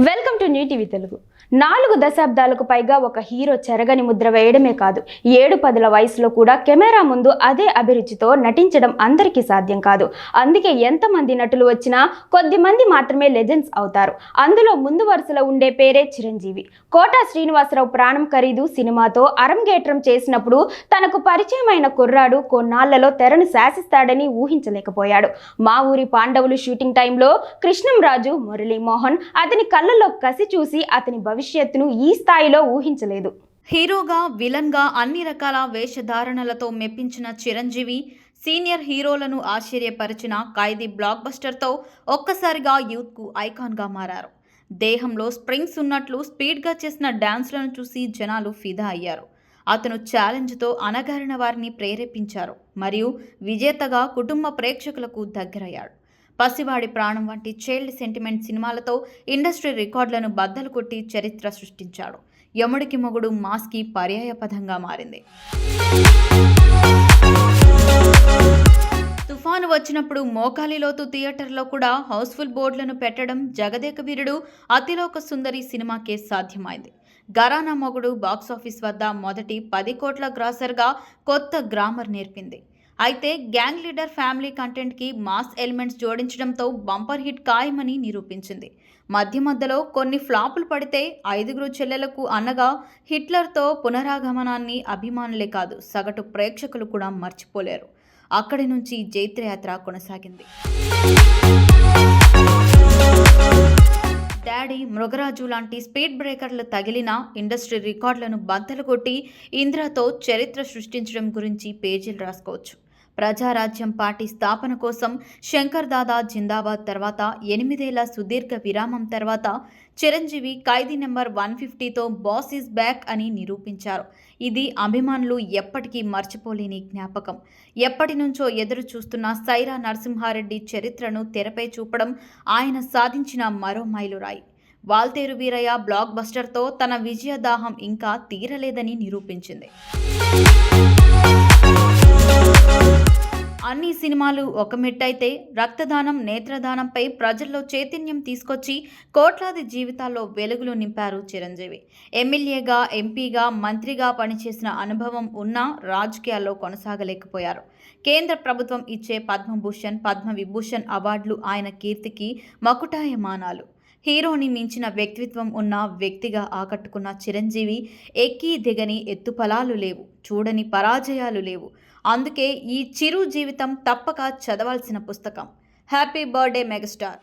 Welcome to new Telugu. నాలుగు దశాబ్దాలకు పైగా ఒక హీరో చెరగని ముద్ర వేయడమే కాదు ఏడు పదుల వయసులో కూడా కెమెరా ముందు అదే అభిరుచితో నటించడం అందరికీ సాధ్యం కాదు. అందుకే ఎంతమంది నటులు వచ్చినా కొద్ది మంది మాత్రమే లెజెండ్స్ అవుతారు. అందులో ముందు వరుసలో ఉండే పేరే చిరంజీవి. కోటా శ్రీనివాసరావు ప్రాణం ఖరీదు సినిమాతో అరంగేట్రం చేసినప్పుడు తనకు పరిచయమైన కుర్రాడు కొన్నాళ్ళలో తెరను శాసిస్తాడని ఊహించలేకపోయాడు. మా ఊరి పాండవులు షూటింగ్ టైంలో కృష్ణంరాజు మురళీమోహన్ అతని కళ్ళల్లో కసి చూసి అతని భవిష్యత్తును ఈ స్థాయిలో ఊహించలేదు. హీరోగా విలన్గా అన్ని రకాల వేషధారణలతో మెప్పించిన చిరంజీవి సీనియర్ హీరోలను ఆశ్చర్యపరిచిన ఖైదీ బ్లాక్ బస్టర్తో ఒక్కసారిగా యూత్కు ఐకాన్గా మారారు. దేహంలో స్ప్రింగ్స్ ఉన్నట్లు స్పీడ్గా చేసిన డ్యాన్స్లను చూసి జనాలు ఫిదా అయ్యారు. అతను ఛాలెంజ్తో అనగారిన వారిని ప్రేరేపించారు మరియు విజేతగా కుటుంబ ప్రేక్షకులకు దగ్గరయ్యాడు. పసివాడి ప్రాణం వంటి చైల్డ్ సెంటిమెంట్ సినిమాలతో ఇండస్ట్రీ రికార్డులను బద్దలు కొట్టి చరిత్ర సృష్టించాడు. యముడికి మొగుడు మాస్కి పర్యాయపదంగా మారింది. తుఫాను వచ్చినప్పుడు మోకాలిలోతు థియేటర్లో కూడా హౌస్ఫుల్ బోర్డులను పెట్టడం జగదేక వీరుడు అతిలోక సుందరి సినిమాకే సాధ్యమైంది. గరానా మొగుడు బాక్సాఫీస్ వద్ద మొదటి పది కోట్ల గ్రాసర్గా కొత్త గ్రామర్ నేర్పింది. అయితే గ్యాంగ్ లీడర్ ఫ్యామిలీ కంటెంట్కి మాస్ ఎలిమెంట్స్ జోడించడంతో బంపర్ హిట్ ఖాయమని నిరూపించింది. మధ్య మధ్యలో కొన్ని ఫ్లాపులు పడితే ఐదుగురు చెల్లెలకు అనగా హిట్లర్తో పునరాగమనాన్ని అభిమానులే కాదు సగటు ప్రేక్షకులు కూడా మర్చిపోలేరు. అక్కడి నుంచి జైత్రయాత్ర కొనసాగింది. డాడీ మృగరాజు లాంటి స్పీడ్ బ్రేకర్లు తగిలిన ఇండస్ట్రీ రికార్డులను బద్దలు కొట్టి ఇంద్రతో చరిత్ర సృష్టించడం గురించి పేజీలు రాసుకోవచ్చు. ప్రజారాజ్యం పార్టీ స్థాపన కోసం శంకర్ దాదా జిందాబాద్ తర్వాత ఎనిమిదేళ్ళ సుదీర్ఘ విరామం తర్వాత చిరంజీవి ఖైదీ నెంబర్ వన్ ఫిఫ్టీతో బాస్ ఈజ్ బ్యాక్ అని నిరూపించారు. ఇది అభిమానులు ఎప్పటికీ మర్చిపోలేని జ్ఞాపకం. ఎప్పటి నుంచో ఎదురు చూస్తున్న సైరా నరసింహారెడ్డి చరిత్రను తెరపై చూపడం ఆయన సాధించిన మరో మైలురాయి. వాల్తేరు వీరయ్య బ్లాక్ బస్టర్తో తన విజయ దాహం ఇంకా తీరలేదని నిరూపించింది. ఖాళీ సినిమాలు ఒక మెట్టయితే రక్తదానం నేత్రదానంపై ప్రజల్లో చైతన్యం తీసుకొచ్చి కోట్లాది జీవితాల్లో వెలుగులు నింపారు చిరంజీవి. ఎమ్మెల్యేగా ఎంపీగా మంత్రిగా పనిచేసిన అనుభవం ఉన్నా రాజకీయాల్లో కొనసాగలేకపోయారు. కేంద్ర ప్రభుత్వం ఇచ్చే పద్మభూషణ్ పద్మవిభూషణ్ అవార్డులు ఆయన కీర్తికి మకుటాయమానాలు. హీరోని మించిన వ్యక్తిత్వం ఉన్న వ్యక్తిగా ఆకట్టుకున్న చిరంజీవి ఎక్కి దిగని ఎత్తుపలాలు లేవు చూడని పరాజయాలు లేవు. అందుకే ఈ చిరు జీవితం తప్పక చదవాల్సిన పుస్తకం. Happy birthday megastar.